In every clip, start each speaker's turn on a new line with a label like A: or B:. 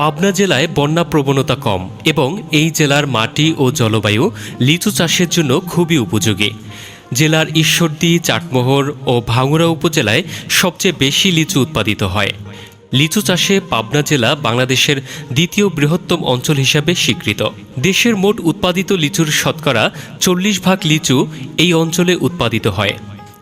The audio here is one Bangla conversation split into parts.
A: পাবনা জেলায় বন্যা প্রবণতা কম এবং এই জেলার মাটি ও জলবায়ু লিচু চাষের জন্য খুবই উপযোগী। জেলার ঈশ্বরদী, চাটমোহর ও ভাঙুরা উপজেলায় সবচেয়ে বেশি লিচু উৎপাদিত হয়। লিচু চাষে পাবনা জেলা বাংলাদেশের দ্বিতীয় বৃহত্তম অঞ্চল হিসাবে স্বীকৃত। দেশের মোট উৎপাদিত লিচুর শতকরা চল্লিশ ভাগ লিচু এই অঞ্চলে উৎপাদিত হয়।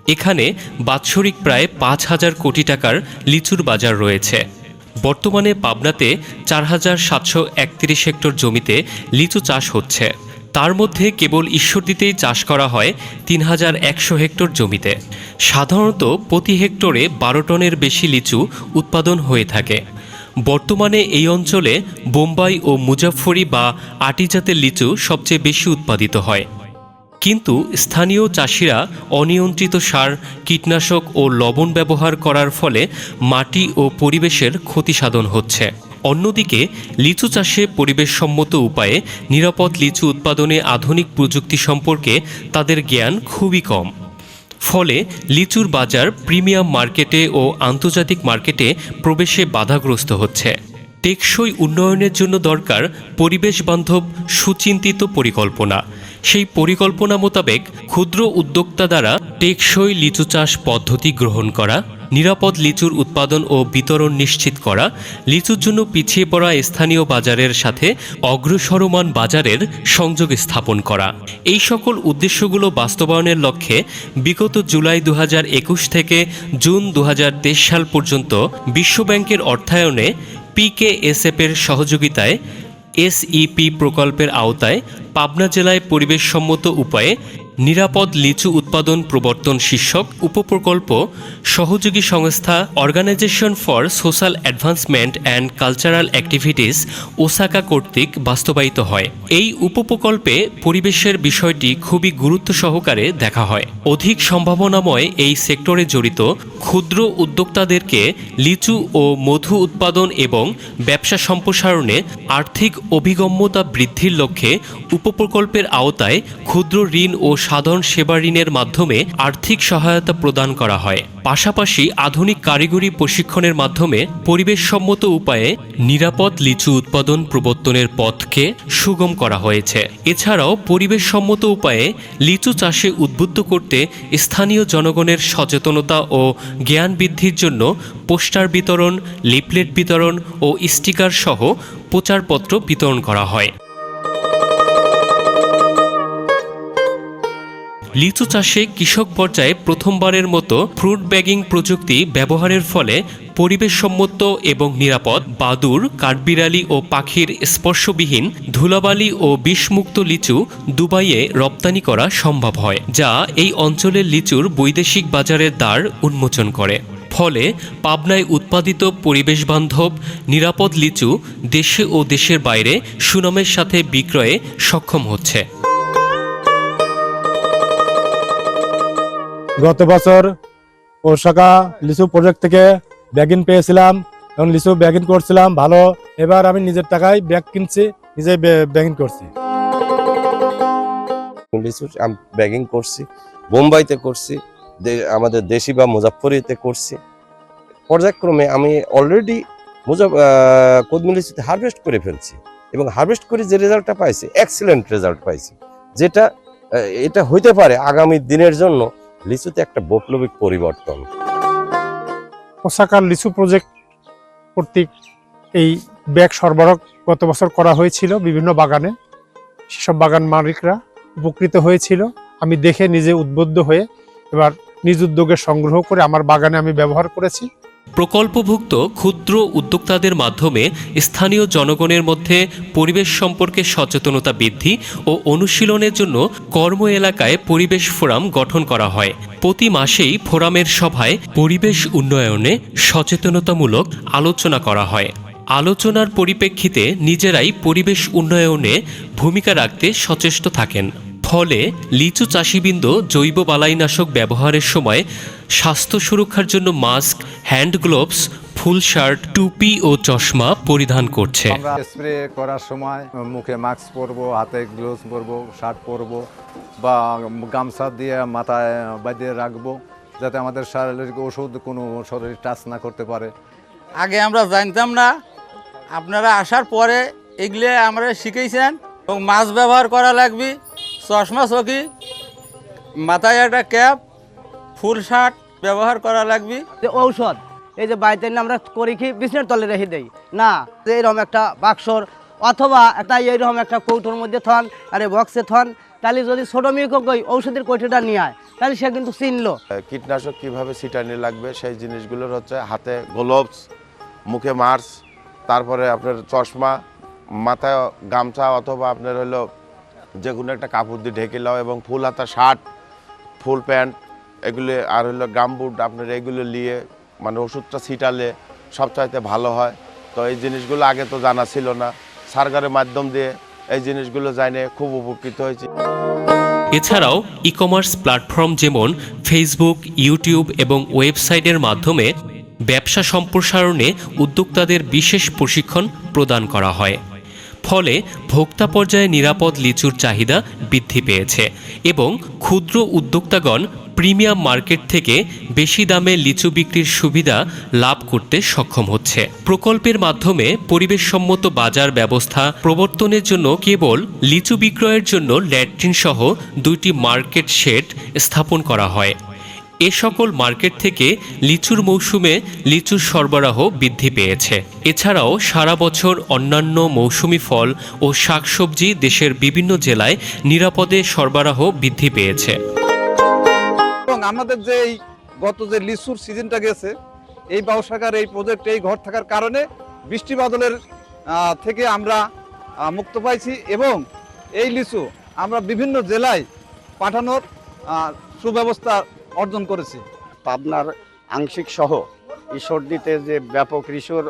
A: এখানে বাৎসরিক প্রায় পাঁচ হাজার কোটি টাকার লিচুর বাজার রয়েছে। বর্তমানে পাবনাতে চার হাজার সাতশো একত্রিশ হেক্টর জমিতে লিচু চাষ হচ্ছে। তার মধ্যে কেবল ঈশ্বরদীতেই চাষ করা হয় তিন হাজার একশো হেক্টর জমিতে। সাধারণত প্রতি হেক্টরে বারো টনের বেশি লিচু উৎপাদন হয়ে থাকে। বর্তমানে এই অঞ্চলে বোম্বাই ও মুজাফফরি বা আটিজাতের লিচু সবচেয়ে বেশি উৎপাদিত হয়। কিন্তু স্থানীয় চাষিরা অনিয়ন্ত্রিত সার, কীটনাশক ও লবণ ব্যবহার করার ফলে মাটি ও পরিবেশের ক্ষতি সাধন হচ্ছে। অন্যদিকে, লিচু চাষে পরিবেশসম্মত উপায়ে নিরাপদ লিচু উৎপাদনে আধুনিক প্রযুক্তি সম্পর্কে তাদের জ্ঞান খুবই কম। ফলে লিচুর বাজার প্রিমিয়াম মার্কেটে ও আন্তর্জাতিক মার্কেটে প্রবেশে বাধাগ্রস্ত হচ্ছে। টেকসই উন্নয়নের জন্য দরকার পরিবেশ বান্ধব সুচিন্তিত পরিকল্পনা। সেই পরিকল্পনা মোতাবেক ক্ষুদ্র উদ্যোক্তা দ্বারা টেকসই লিচু চাষ পদ্ধতি গ্রহণ করা, নিরাপদ লিচুর উৎপাদন ও বিতরণ নিশ্চিত করা, লিচুর জন্য পিছিয়ে পড়া স্থানীয় বাজারের সাথে অগ্রসরমান বাজারের সংযোগ স্থাপন করা। এই সকল উদ্দেশ্যগুলো বাস্তবায়নের লক্ষ্যে বিগত জুলাই দু হাজার একুশ থেকে জুন দু হাজার তেইশ সাল পর্যন্ত বিশ্বব্যাংকের অর্থায়নে পিকেএসএফের সহযোগিতায় এসইপি প্রকল্পের আওতায় পাবনা জেলায় পরিবেশসম্মত উপায়ে নিরাপদ লিচু উৎপাদন প্রবর্তন শীর্ষক উপপ্রকল্প সহযোগী সংস্থা organisation for social advancement and cultural activities Osaka কর্তৃক বাস্তবায়িত হয়। এই উপপ্রকল্পে পরিবেশের বিষয়টি খুবই গুরুত্ব সহকারে দেখা হয়। অধিক সম্ভাবনাময় এই সেক্টরে জড়িত ক্ষুদ্র উদ্যোক্তাদেরকে লিচু ও মধু উৎপাদন এবং ব্যবসা সম্প্রসারণে আর্থিক অভিগম্যতা বৃদ্ধির লক্ষ্যে উপপ্রকল্পের আওতায় ক্ষুদ্র ঋণ ও সাধারণ সেবা ঋণের মাধ্যমে আর্থিক সহায়তা প্রদান করা হয়। পাশাপাশি আধুনিক কারিগরি প্রশিক্ষণের মাধ্যমে পরিবেশসম্মত উপায়ে নিরাপদ লিচু উৎপাদন প্রবর্তনের পথকে সুগম করা হয়েছে। এছাড়াও পরিবেশসম্মত উপায়ে লিচু চাষে উদ্বুদ্ধ করতে স্থানীয় জনগণের সচেতনতা ও জ্ঞান বৃদ্ধির জন্য পোস্টার বিতরণ, লিফলেট বিতরণ ও স্টিকার সহ প্রচারপত্র বিতরণ করা হয়। লিচু চাষে কৃষক পর্যায়ে প্রথমবারের মতো ফ্রুট ব্যাগিং প্রযুক্তি ব্যবহারের ফলে পরিবেশসম্মত এবং নিরাপদ বাদুর, কাঠবিড়ালি ও পাখির স্পর্শবিহীন ধুলাবালি ও বিষমুক্ত লিচু দুবাইয়ে রপ্তানি করা সম্ভব হয়, যা এই অঞ্চলের লিচুর বৈদেশিক বাজারের দ্বার উন্মোচন করে। ফলে পাবনায় উৎপাদিত পরিবেশবান্ধব নিরাপদ লিচু দেশে ও দেশের বাইরে সুনামের সাথে বিক্রয়ে সক্ষম হচ্ছে।
B: গত বছর ওসাকা লিচু প্রজেক্ট থেকে ব্যাগিন পেয়েছিলাম এবং লিচু ব্যাগিন করছিলাম, ভালো। এবার আমি নিজের টাকায় ব্যাগ কিনছি নিজে ব্যাগিন করছি।
C: লিচু আমি ব্যাগিং করছি, বোম্বাইতে করছি আমাদের দেশি বা মুজাফফরিতে করছি। পর্যায়ক্রমে আমি অলরেডি মুজাফ কদমি লিচুতে হারভেস্ট করে ফেলছি এবং হারভেস্ট করে যে রেজাল্টটা পাইছি এক্সিলেন্ট রেজাল্ট পাইছি। যেটা এটা হইতে পারে আগামী দিনের জন্য লিচুতে একটা বৈপ্লবিক পরিবর্তন।
D: ওসাকার লিচু প্রজেক্ট কর্তৃক এই ব্যাগ সরবরাহ গত বছর করা হয়েছিল বিভিন্ন বাগানে। সেসব বাগান মালিকরা উপকৃত হয়েছিল। আমি দেখে নিজে উদ্বুদ্ধ হয়ে এবার নিজ উদ্যোগে সংগ্রহ করে আমার বাগানে আমি ব্যবহার করেছি।
A: প্রকল্পভুক্ত ক্ষুদ্র উদ্যোক্তাদের মাধ্যমে স্থানীয় জনগণের মধ্যে পরিবেশ সম্পর্কে সচেতনতা বৃদ্ধি ও অনুশীলনের জন্য কর্ম এলাকায় পরিবেশ ফোরাম গঠন করা হয়। প্রতি মাসেই ফোরামের সভায় পরিবেশ উন্নয়নে সচেতনতামূলক আলোচনা করা হয়। আলোচনার পরিপ্রেক্ষিতে নিজেরাই পরিবেশ উন্নয়নে ভূমিকা রাখতে সচেষ্ট থাকেন। ফলে লিচু চাষিবৃন্দ জৈব বালাইনাশক ব্যবহারের সময় স্বাস্থ্য সুরক্ষার জন্য mask hand gloves full shirt টুপি ও চশমা পরিধান করছে।
E: আমরা স্প্রে করার সময় মুখে মাস্ক পরবো হাতে গ্লোভস পরবো শার্ট পরবো বা গামছা দিয়ে মাথায় বাঁধিয়ে রাখব যাতে আমাদের শারীরিক ওষুধ কোনো শরীর টাচ না করতে পারে।
F: আগে আমরা জানতাম না আপনারা আসার পরে এগুলো আমরা শিখেছেন এবং মাছ ব্যবহার করা লাগবে। চশমা চকি মাথায় একটা ক্যাপ ফুল শার্ট ব্যবহার করা লাগবে।
G: যে ঔষধ এই যে বাড়িতে আমরা করি কি বিছনের তলে রেখে দেই। না যে এরকম একটা বাক্সর অথবা একটা এইরকম একটা কৌটোর মধ্যে থন আরে বক্সে থন তাহলে যদি ছোটো মেয়েকে কই ঔষধের কৌটোটা নিয়ে আয় তাহলে সে কিন্তু চিনলো।
H: কীটনাশক কীভাবে ছিটানি লাগবে সেই জিনিসগুলোর হচ্ছে হাতে গ্লোভস মুখে মাস্ক তারপরে আপনার চশমা মাথায় গামছা অথবা আপনার হলো যে কোনো একটা কাপড় দিয়ে ঢেকে লাও এবং ফুল হাতা, শার্ট, ফুল প্যান্ট, এগুলি আর হলো গামবুট আপনার এগুলো নিয়ে মানে ওষুধটা ছিটালে সবচাইতে ভালো হয়। তো এই জিনিসগুলো আগে তো জানা ছিল না। সরকারের মাধ্যম দিয়ে এই জিনিসগুলো জানে খুব উপকৃত হয়েছি।
A: এছাড়াও ই কমার্স প্ল্যাটফর্ম যেমন ফেসবুক ইউটিউব এবং ওয়েবসাইটের মাধ্যমে ব্যবসা সম্প্রসারণে উদ্যোক্তাদের বিশেষ প্রশিক্ষণ প্রদান করা হয়। ফলে ভোক্তা পর্যায়ে নিরাপদ লিচুর চাহিদা বৃদ্ধি পেয়েছে এবং ক্ষুদ্র উদ্যোক্তাগণ প্রিমিয়াম মার্কেট থেকে বেশি দামে লিচু বিক্রির সুবিধা লাভ করতে সক্ষম হচ্ছে। প্রকল্পের মাধ্যমে পরিবেশসম্মত বাজার ব্যবস্থা প্রবর্তনের জন্য কেবল লিচু বিক্রয়ের জন্য ল্যাট্রিন সহ দুইটি মার্কেট শেড স্থাপন করা হয়। এ সকল মার্কেট থেকে লিচুর মৌসুমে লিচুর সরবরাহ বৃদ্ধি পেয়েছে। এছাড়াও সারা বছর অন্যান্য মৌসুমি ফল ও শাকসবজি দেশের বিভিন্ন জেলায় নিরাপদে সরবরাহ বৃদ্ধি পেয়েছে।
I: এবং আমাদের যে এই গত যে লিচুর সিজনটা গেছে, এই বাউসাকার এই প্রজেক্ট এই ঘর থাকার কারণে বৃষ্টি বাদলের থেকে আমরা মুক্ত পাইছি এবং এই লিচু আমরা বিভিন্ন জেলায় পাঠানোর সুব্যবস্থা অর্জন করেছি।
J: পাবনার আংশিক সহ ঈশ্বরদীতে যে ব্যাপক ঋষুর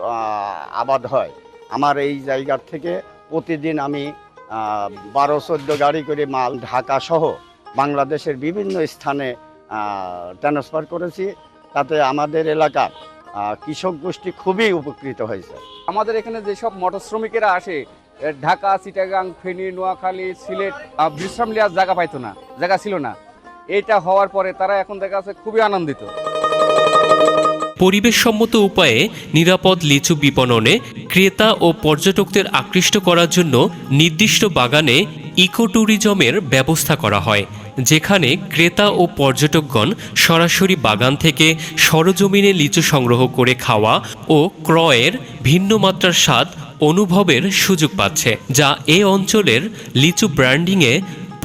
J: আবাদ হয় আমার এই জায়গার থেকে প্রতিদিন আমি বারো চোদ্দ গাড়ি করে মাল ঢাকা সহ বাংলাদেশের বিভিন্ন স্থানে ট্রান্সফার করেছি। তাতে আমাদের এলাকার কৃষক গোষ্ঠী খুবই উপকৃত হয়েছে।
K: আমাদের এখানে যেসব মটর শ্রমিকেরা আসে ঢাকা চিটাগাং ফেনী নোয়াখালী সিলেট বিশ্রাম নেওয়ার জায়গা পাইতো না জায়গা ছিল না। এইটা হওয়ার পরে তারা এখন দেখা যাচ্ছে খুবই আনন্দিত।
A: পরিবেশসম্মত উপায়ে নিরাপদ লিচু বিপণনে ক্রেতা ও পর্যটকদের আকৃষ্ট করার জন্য নির্দিষ্ট বাগানে ইকো ট্যুরিজমের ব্যবস্থা করা হয়, যেখানে ক্রেতা ও পর্যটকগণ সরাসরি বাগান থেকে সরজমিনে লিচু সংগ্রহ করে খাওয়া ও ক্রয়ের ভিন্ন মাত্রার স্বাদ অনুভবের সুযোগ পাচ্ছে, যা এ অঞ্চলের লিচু ব্র্যান্ডিংয়ে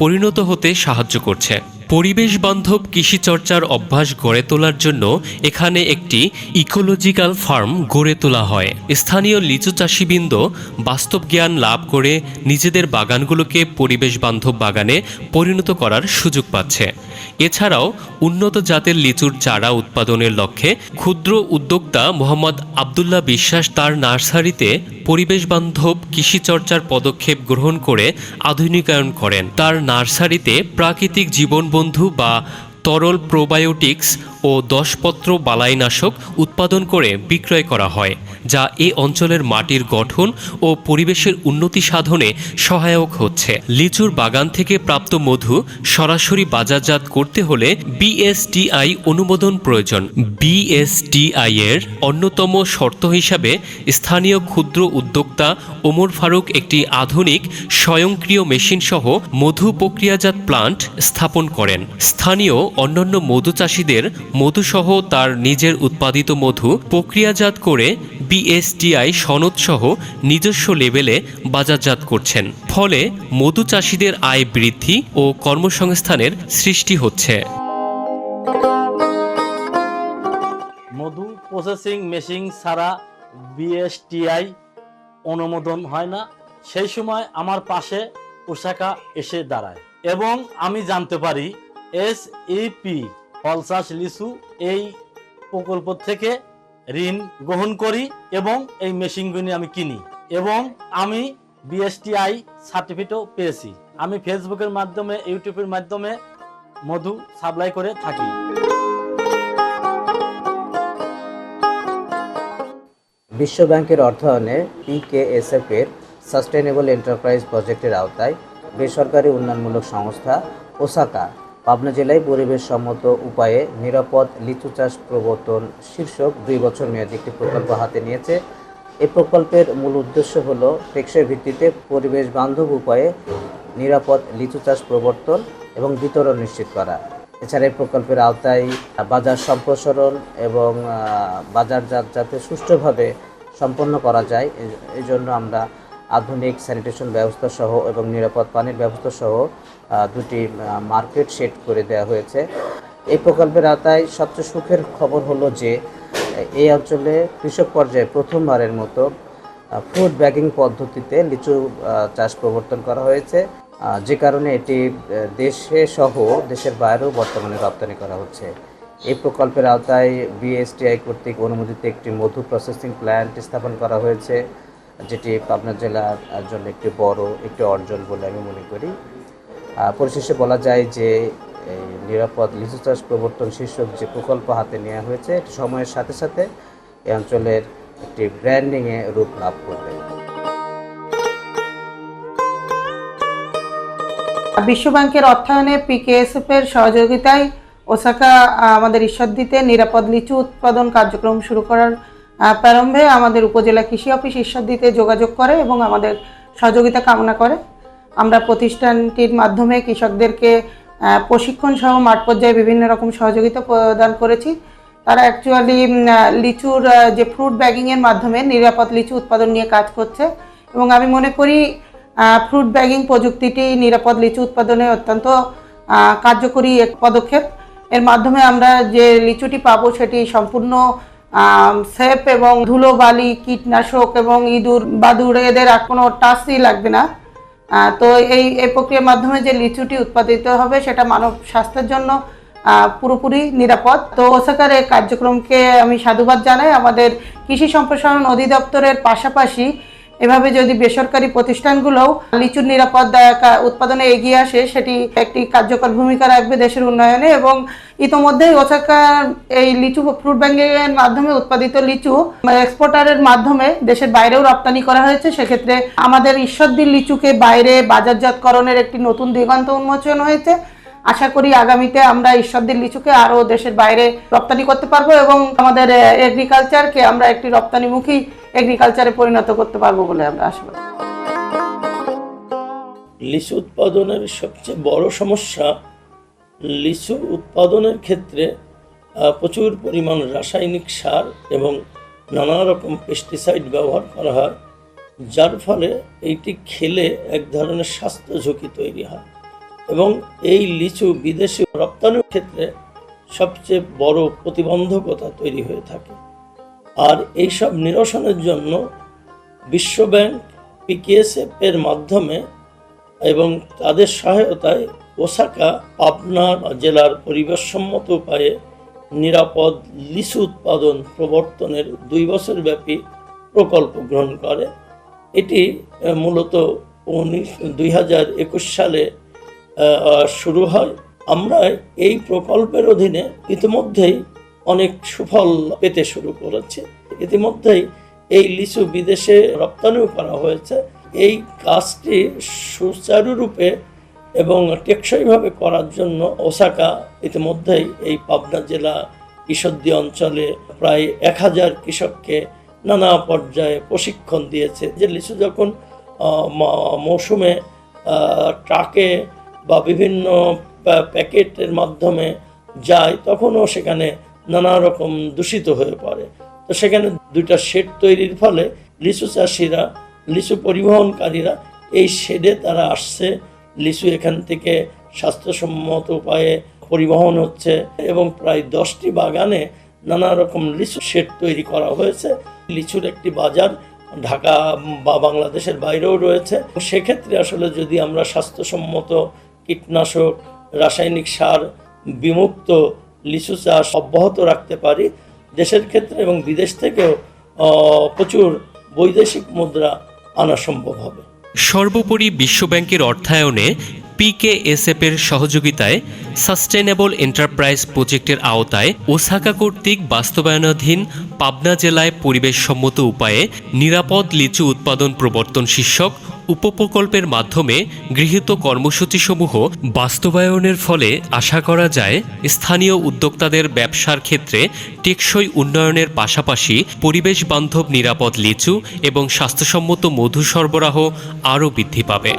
A: পরিণত হতে সাহায্য করছে। পরিবেশ বান্ধব কৃষিচর্চার অভ্যাস গড়ে তোলার জন্য এখানে একটি ইকোলজিক্যাল ফার্ম গড়ে তোলা হয়। স্থানীয় লিচু চাষিবৃন্দ বাস্তব জ্ঞান লাভ করে নিজেদের বাগানগুলোকে পরিবেশ বান্ধব বাগানে পরিণত করার সুযোগ পাচ্ছে। এছাড়াও উন্নত জাতের লিচুর চারা উৎপাদনের লক্ষ্যে ক্ষুদ্র উদ্যোক্তা মোহাম্মদ আবদুল্লাহ বিশ্বাস তার নার্সারিতে পরিবেশ বান্ধব কৃষি চর্চার পদক্ষেপ গ্রহণ করে আধুনিকায়ন করেন। তার নার্সারিতে প্রাকৃতিক জীবনবন্ধু বা তরল প্রোবায়োটিক্স ও দশপত্র বালাইনাশক উৎপাদন করে বিক্রয় করা হয়, যা এ অঞ্চলের মাটির গঠন ও পরিবেশের উন্নতি সাধনে সহায়ক হচ্ছে। লিচুর বাগান থেকে প্রাপ্ত মধু সরাসরি বাজারজাত করতে হলে বিএসটিআই অনুমোদন প্রয়োজন। বিএসটিআই এর অন্যতম শর্ত হিসাবে স্থানীয় ক্ষুদ্র উদ্যোক্তা ওমর ফারুক একটি আধুনিক স্বয়ংক্রিয় মেশিন সহ মধু প্রক্রিয়াজাত প্লান্ট স্থাপন করেন। স্থানীয় অন্যান্য মধু চাষিদের মধুসহ তার নিজের উৎপাদিত মধু প্রক্রিয়াজাত করে বিএসটিআই সনদসহ নিজস্ব লেভেলে বাজারজাত করছেন। ফলে মধু চাষিদের আয় বৃদ্ধি ও কর্মসংস্থানের সৃষ্টি হচ্ছে।
L: মধু প্রসেসিং মেশিন ছাড়া বিএসটিআই অনুমোদন হয় না। সেই সময় আমার পাশে পোশাকা এসে দাঁড়ায় এবং আমি জানতে পারি এস ইপি ফলসাস লিচু, এই প্রকল্প থেকে ঋণ গ্রহণ করি এবং এই মেশিনগুলি আমি কিনি এবং আমি বিএসটিআই সার্টিফিকেটও পেয়েছি। আমি ফেসবুকের মাধ্যমে ইউটিউবের মাধ্যমে মধু সাপ্লাই করে থাকি।
G: বিশ্ব ব্যাংকের অর্থায়নে পিকেএসএফ এর সাস্টেনেবল এন্টারপ্রাইজ প্রজেক্টের আওতায় বেসরকারি উন্নয়নমূলক সংস্থা, ওসাকা পাবনা জেলায় পরিবেশ সম্মত উপায়ে নিরাপদ লিচু চাষ প্রবর্তন শীর্ষক দুই বছর মেয়াদী একটি প্রকল্প হাতে নিয়েছে। এই প্রকল্পের মূল উদ্দেশ্য হল টেকসই ভিত্তিতে পরিবেশ বান্ধব উপায়ে নিরাপদ লিচু চাষ প্রবর্তন এবং বিতরণ নিশ্চিত করা। এছাড়া এই প্রকল্পের আওতায় বাজার সম্প্রসারণ এবং বাজারজাত যাতে সুষ্ঠুভাবে সম্পন্ন করা যায় এই- জন্য আমরা আধুনিক স্যানিটেশন ব্যবস্থা সহ এবং নিরাপদ পানির ব্যবস্থা সহ দুটি মার্কেট সেট করে দেওয়া হয়েছে। এই প্রকল্পের আওতায় সবচেয়ে সুখের খবর হলো যে, এই অঞ্চলে কৃষক পর্যায়ে প্রথমবারের মতো ফুড ব্যাগিং পদ্ধতিতে লিচু চাষ প্রবর্তন করা হয়েছে। যে কারণে এটি দেশে সহ দেশের বাইরেও বর্তমানে রপ্তানি করা হচ্ছে। এই প্রকল্পের আওতায় বিএসটিআই কর্তৃক অনুমোদিত একটি মধু প্রসেসিং প্ল্যান্ট স্থাপন করা হয়েছে, যেটি পাবনা জেলার জন্য একটি বড়, একটি অর্জন বলে আমি মনে করি। পরিশেষে বলা যায় যে নিরাপদ লিচু চাষ প্রবর্তন শীর্ষক যে প্রকল্প হাতে নেওয়া হয়েছে এটি সময়ের সাথে সাথে এই অঞ্চলের একটি ব্র্যান্ডিংয়ে রূপ লাভ করবে।
M: বিশ্বব্যাংকের অর্থায়নে পিকেএসএফ এর সহযোগিতায় ওসাকা আমাদের ঈশ্বরদীতে নিরাপদ লিচু উৎপাদন কার্যক্রম শুরু করার প্রারম্ভে আমাদের উপজেলা কৃষি অফিস ঈশ্বরদীতে যোগাযোগ করে এবং আমাদের সহযোগিতা কামনা করে। আমরা প্রতিষ্ঠানটির মাধ্যমে কৃষকদেরকে প্রশিক্ষণ সহ মাঠ পর্যায়ে বিভিন্ন রকম সহযোগিতা প্রদান করেছি। তারা অ্যাকচুয়ালি লিচুর যে ফ্রুট ব্যাগিংয়ের মাধ্যমে নিরাপদ লিচু উৎপাদন নিয়ে কাজ করছে এবং আমি মনে করি ফ্রুট ব্যাগিং প্রযুক্তিটি নিরাপদ লিচু উৎপাদনে অত্যন্ত কার্যকরী এক পদক্ষেপ। এর মাধ্যমে আমরা যে লিচুটি পাবো সেটি সম্পূর্ণ সেফ এবং ধুলো বালি, কীটনাশক এবং ইঁদুর বাদুড় এদের আর কোনো টাচই লাগবে না। তো এই এই প্রক্রিয়ার মাধ্যমে যে লিচুটি উৎপাদিত হবে, সেটা মানব স্বাস্থ্যের জন্য পুরোপুরি নিরাপদ। তো ওসাকার এই কার্যক্রমকে আমি সাধুবাদ জানাই। আমাদের কৃষি সম্প্রসারণ অধিদপ্তরের পাশাপাশি এভাবে যদি বেসরকারি প্রতিষ্ঠানগুলোও লিচুর নিরাপদ উৎপাদনে এগিয়ে আসে, সেটি একটি কার্যকর ভূমিকা রাখবে দেশের উন্নয়নে এবং ইতোমধ্যেই ওসাকা এই লিচু ফ্রুট ব্যাংকের মাধ্যমে উৎপাদিত লিচু এক্সপোর্টারের মাধ্যমে দেশের বাইরেও রপ্তানি করা হয়েছে। সেক্ষেত্রে আমাদের ঈশ্বরদীর লিচুকে বাইরে বাজারজাতকরণের একটি নতুন দিগন্ত উন্মোচন হয়েছে। আশা করি আগামীতে আমরা ঈশ্বরদীর লিচুকে আরও দেশের বাইরে রপ্তানি করতে পারব এবং আমাদের এগ্রিকালচারকে আমরা একটি রপ্তানিমুখী এগ্রিকালচারে পরিণত করতে পারব বলে আমরা আশা করি।
L: লিচু উৎপাদনের সবচেয়ে বড় সমস্যা, লিচু উৎপাদনের ক্ষেত্রে প্রচুর পরিমাণ রাসায়নিক সার এবং নানা রকম পেস্টিসাইড ব্যবহার করা হয়, যার ফলে এইটি খেলে এক ধরনের স্বাস্থ্য ঝুঁকি তৈরি হয়। এবং এই লিচু বিদেশে রপ্তানির ক্ষেত্রে সবচেয়ে বড় প্রতিবন্ধকতা তৈরি হয়ে থাকে। আর এইসব নিরসনের জন্য বিশ্বব্যাংক পিকেএসএফ এর মাধ্যমে এবং তাদের সহায়তায় ওসাকা, পাবনা জেলার পরিবেশসম্মত উপায়ে নিরাপদ লিচু উৎপাদন প্রবর্তনের দুই বছর ব্যাপী প্রকল্প গ্রহণ করে। এটি মূলত উনিশ, দুই হাজার একুশ সালে শুরু হয়। আমরা এই প্রকল্পের অধীনে ইতিমধ্যেই অনেক সুফল পেতে শুরু করেছে। ইতিমধ্যেই এই লিচু বিদেশে রপ্তানিও করা হয়েছে। এই কাজটি সুচারুরূপে এবং টেকসইভাবে করার জন্য ওসাকা ইতিমধ্যেই এই পাবনা জেলা ঈশ্বরদী অঞ্চলে প্রায় এক হাজার কৃষককে নানা পর্যায়ে প্রশিক্ষণ দিয়েছে। যে লিচু যখন মৌসুমে ট্রাকে বা বিভিন্ন প্যাকেটের মাধ্যমে যায়, তখনও সেখানে নানা রকম দূষিত হয়ে পড়ে। তো সেখানে দুইটা শেড তৈরির ফলে লিচু চাষিরা, লিচু পরিবহনকারীরা এই শেডে তারা আসছে। লিচু এখান থেকে স্বাস্থ্যসম্মত উপায়ে পরিবহন হচ্ছে এবং প্রায় দশটি বাগানে নানা রকম লিচু শেড তৈরি করা হয়েছে। লিচুর একটি বাজার ঢাকা বা বাংলাদেশের বাইরেও রয়েছে। সেক্ষেত্রে আসলে যদি আমরা স্বাস্থ্যসম্মত কীটনাশক, রাসায়নিক সার বিমুক্ত লিচু চাষ অব্যাহত রাখতে পারি। দেশের ক্ষেত্রে এবং বিদেশ থেকেও প্রচুর বৈদেশিক মুদ্রা আনা সম্ভব হবে।
A: সর্বোপরি বিশ্বব্যাংকের অর্থায়নে পিকেএসএফ এর সহযোগিতায় সাস্টেনেবল এন্টারপ্রাইজ প্রজেক্টের আওতায় ওসাকা কর্তৃক বাস্তবায়নাধীন পাবনা জেলায় পরিবেশসম্মত উপায়ে নিরাপদ লিচু উৎপাদন প্রবর্তন শীর্ষক উপপ্রকল্পের মাধ্যমে গৃহীত কর্মসূচিসমূহ বাস্তবায়নের ফলে আশা করা যায় স্থানীয় উদ্যোক্তাদের ব্যবসার ক্ষেত্রে টেকসই উন্নয়নের পাশাপাশি পরিবেশ বান্ধব নিরাপদ লিচু এবং স্বাস্থ্যসম্মত মধু সরবরাহ আরও বৃদ্ধি পাবে।